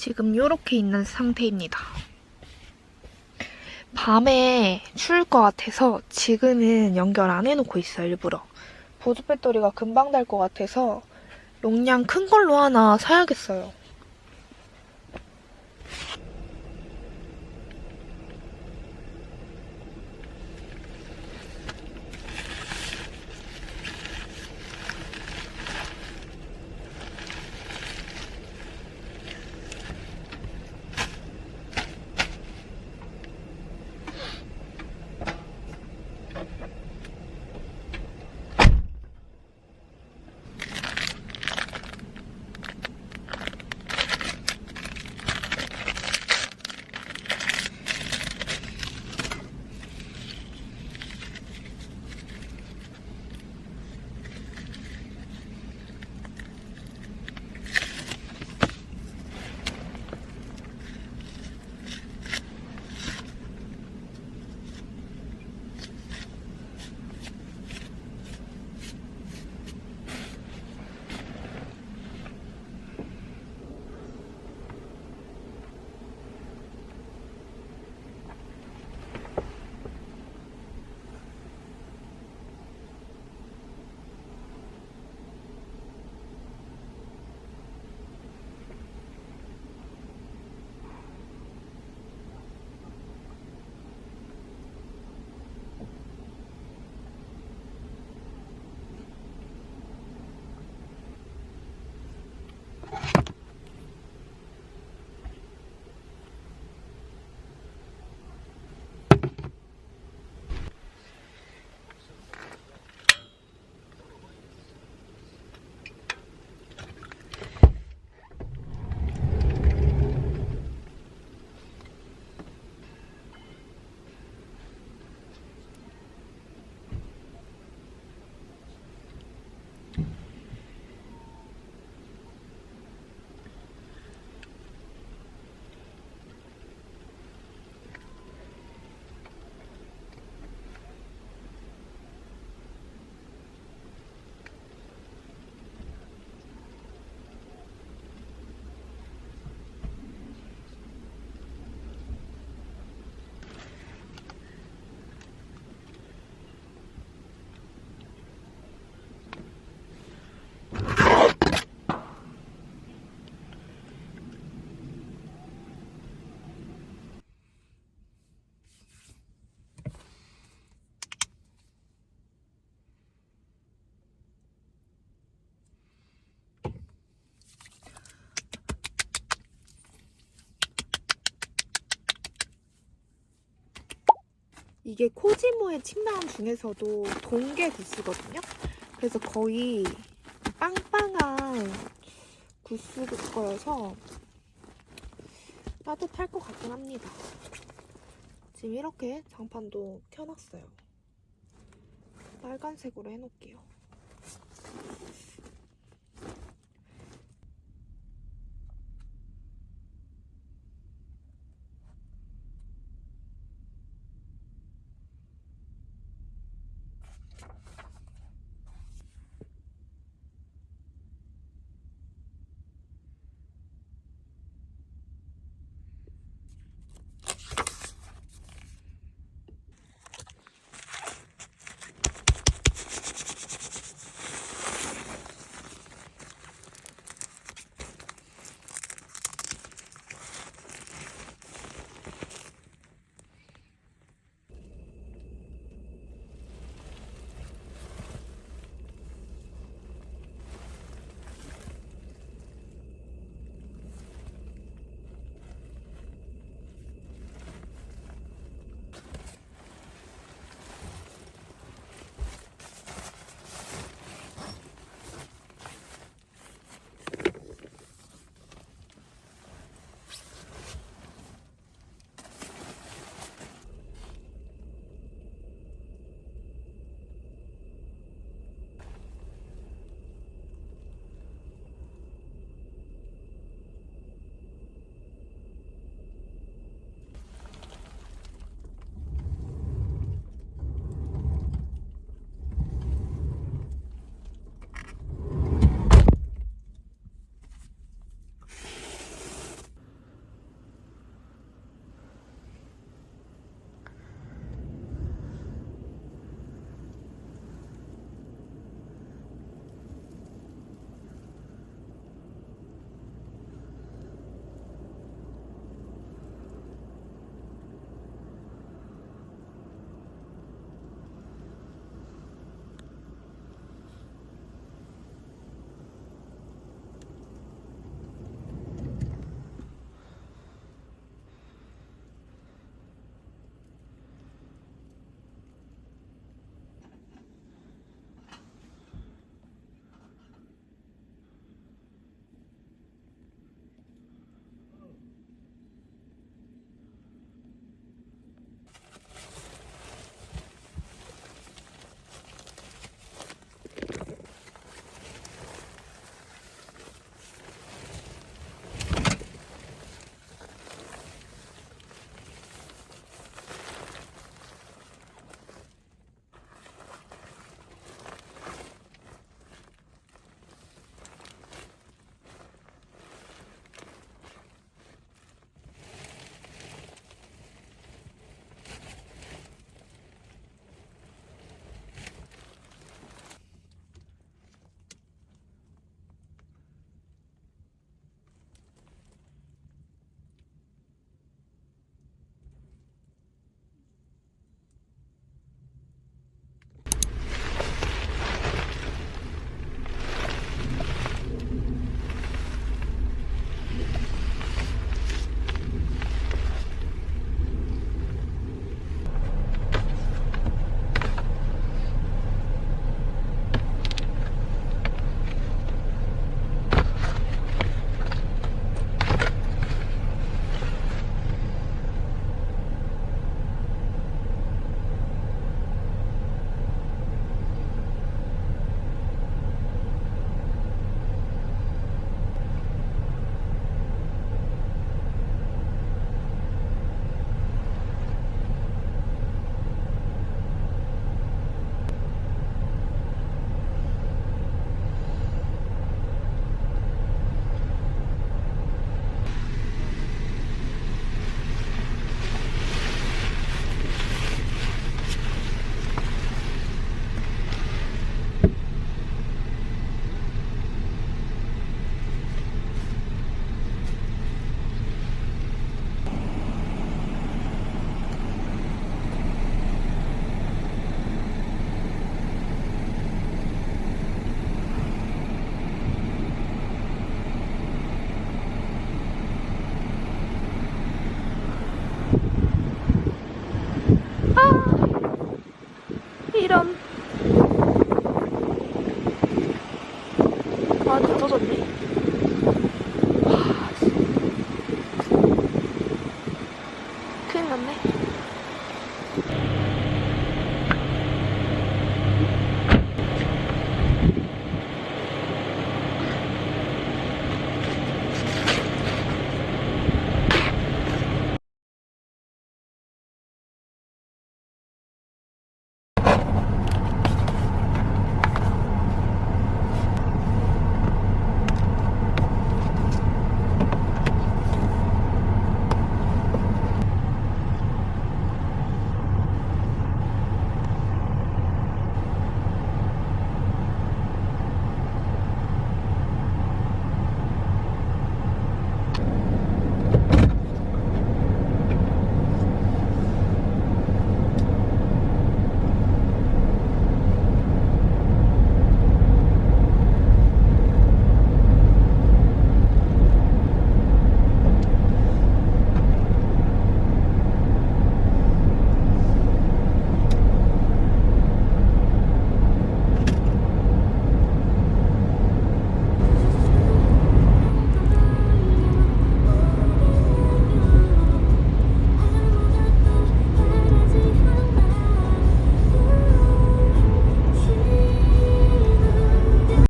지금 이렇게 있는 상태입니다. 밤에 추울 것 같아서 지금은 연결 안 해놓고 있어요, 일부러. 보조 배터리가 금방 달 것 같아서 용량 큰 걸로 하나 사야겠어요. 이게 코지모의 침낭 중에서도 동계 구스거든요. 그래서 거의 빵빵한 구스 거여서 따뜻할 것 같긴 합니다. 지금 이렇게 장판도 켜놨어요. 빨간색으로 해놓을게요.